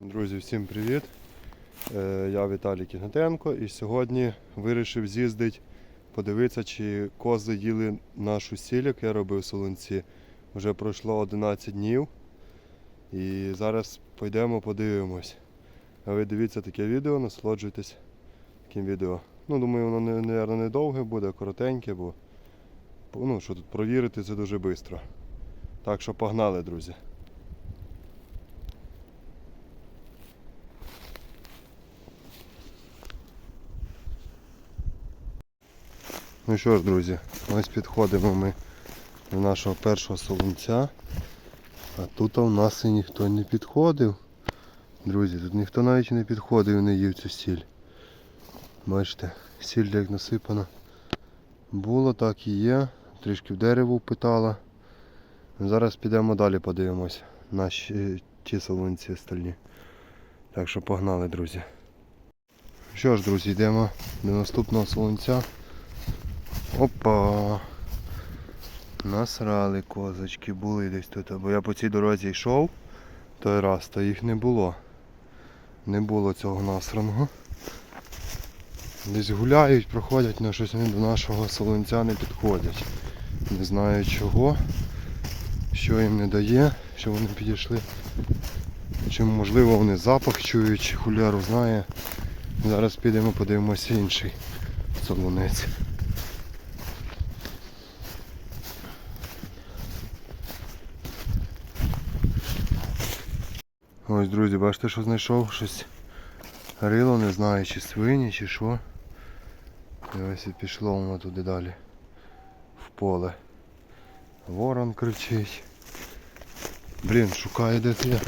Друзі, всім привіт! Е, Я Віталій Кігнатенко і сьогодні вирішив з'їздити, подивитися, чи кози їли нашу сіль, як я робив в солонці. Вже пройшло 11 днів. І зараз пойдемо подивимось. А ви дивіться таке відео, насолоджуйтесь таким відео. Ну, думаю, воно, наверно, не довге буде, коротеньке, бо ну, що тут провірити це дуже швидко. Так що погнали, друзі. Ну що ж, друзі, ось підходимо ми до нашого першого солонця. А тут у нас і ніхто не підходив. Друзі, тут ніхто навіть не підходив і не їв цю сіль. Бачите, сіль як насипана. Було, так і є. Трішки в дерево впитала. Зараз підемо далі подивимось наші ті солонці стальні. Так що погнали, друзі. Що ж, друзі, йдемо до наступного солонця. Опа. Насрали козочки, були десь тут. Бо я по цій дорозі йшов той раз, то їх не було. Не було цього насраного. Десь гуляють, проходять, але щось вони до нашого солонця не підходять. Не знаю чого, що їм не дає, що вони підійшли. Чи можливо вони запах чують, чи хуляру знає. Зараз підемо подивимося інший солонець. Ось, друзі, бачите, що знайшов щось рило, не знаю, чи свині, чи що. І ось і пішло воно туди далі. В поле. Ворон кричить. Блін, шукає де ти.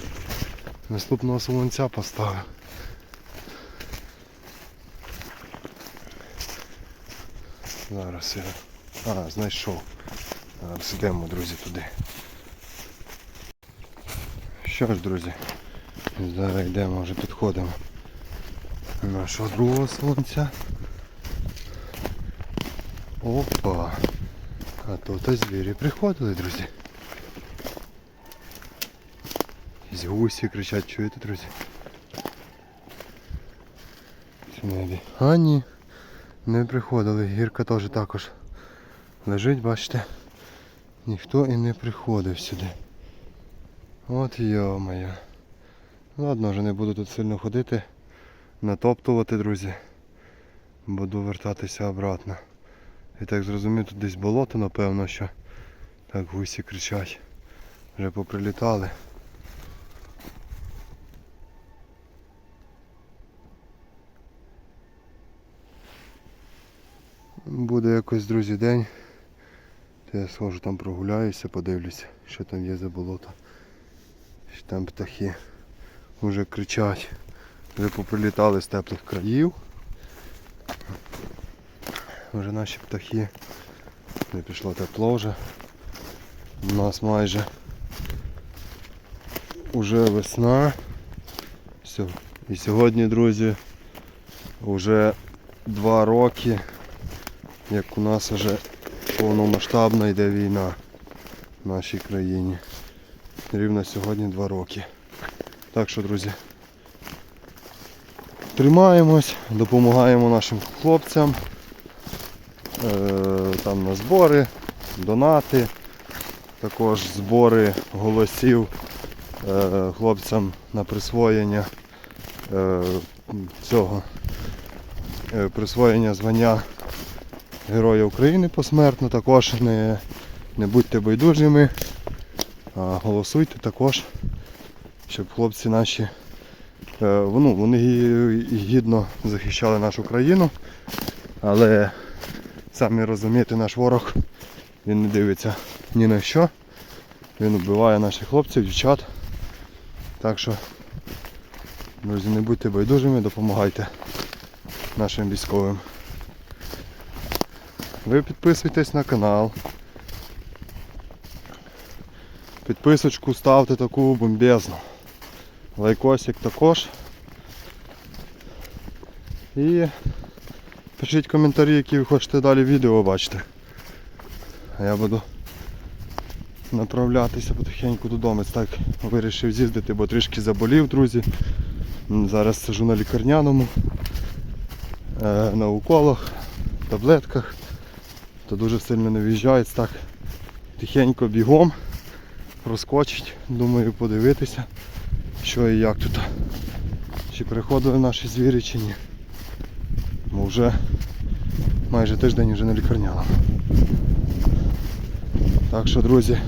Наступного солонця поставив. Зараз я. А, знайшов. Зараз йдемо, друзі, туди. Що ж, друзі, зараз йдемо, вже підходимо до нашого другого сонця. Опа! А тут звірі приходили, друзі. Якісь гусі кричать, чуєте, друзі? А ні, не приходили. Гірка теж також лежить, бачите. Ніхто і не приходив сюди. От йо-моє. Ладно, вже не буду тут сильно ходити, натоптувати, друзі. Буду вертатися обратно. І так зрозумів, тут десь болото, напевно, що так гусі кричать. Вже поприлітали. Буде якось, друзі, день. То я схожу там прогуляюся, подивлюся, що там є за болото. Що там птахи вже кричать. Вже поприлітали з теплих країв. Вже наші птахи. Не пішло тепло вже. У нас майже уже весна. Все. І сьогодні, друзі, вже два роки, як у нас вже повномасштабна йде війна в нашій країні. Рівно сьогодні два роки. Так що, друзі, тримаємось, допомагаємо нашим хлопцям. Е, Там на збори, донати, також збори голосів е, хлопцям на присвоєння е, цього присвоєння звання Героя України посмертно. Також не, не будьте байдужими, а голосуйте також, щоб хлопці наші е, ну, вони гідно захищали нашу країну, але самі розумієте, наш ворог він не дивиться ні на що. Він вбиває наших хлопців, дівчат. Так що, друзі, не будьте байдужими, допомагайте нашим військовим. Ви підписуйтесь на канал. Підписочку ставте таку бомбезну. Лайкосик також. І пишіть коментарі, які ви хочете далі відео бачити. А я буду направлятися потихеньку додому. Так вирішив з'їздити, бо трішки заболів, друзі. Зараз сижу на лікарняному, е, на уколах, таблетках. То дуже сильно не в'їжджається так тихенько бігом, проскочить, думаю, подивитися, що і як тут. Чи приходили наші звірі, чи ні. Бо вже майже тиждень вже на лікарняному. Так що, друзі,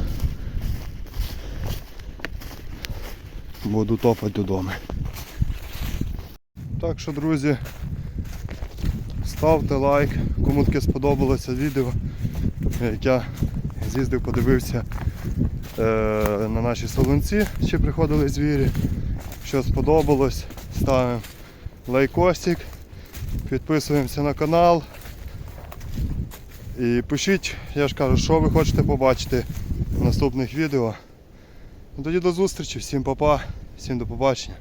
буду топати додому. Так що, друзі, ставте лайк, кому таке сподобалося відео, як я з'їздив, подивився е, на наші солонці, чи приходили звірі. Що сподобалось, ставимо лайкосик, підписуємося на канал. І пишіть, я ж кажу, що ви хочете побачити в наступних відео. Ну, Тоді до зустрічі, всім па-па, всім до побачення.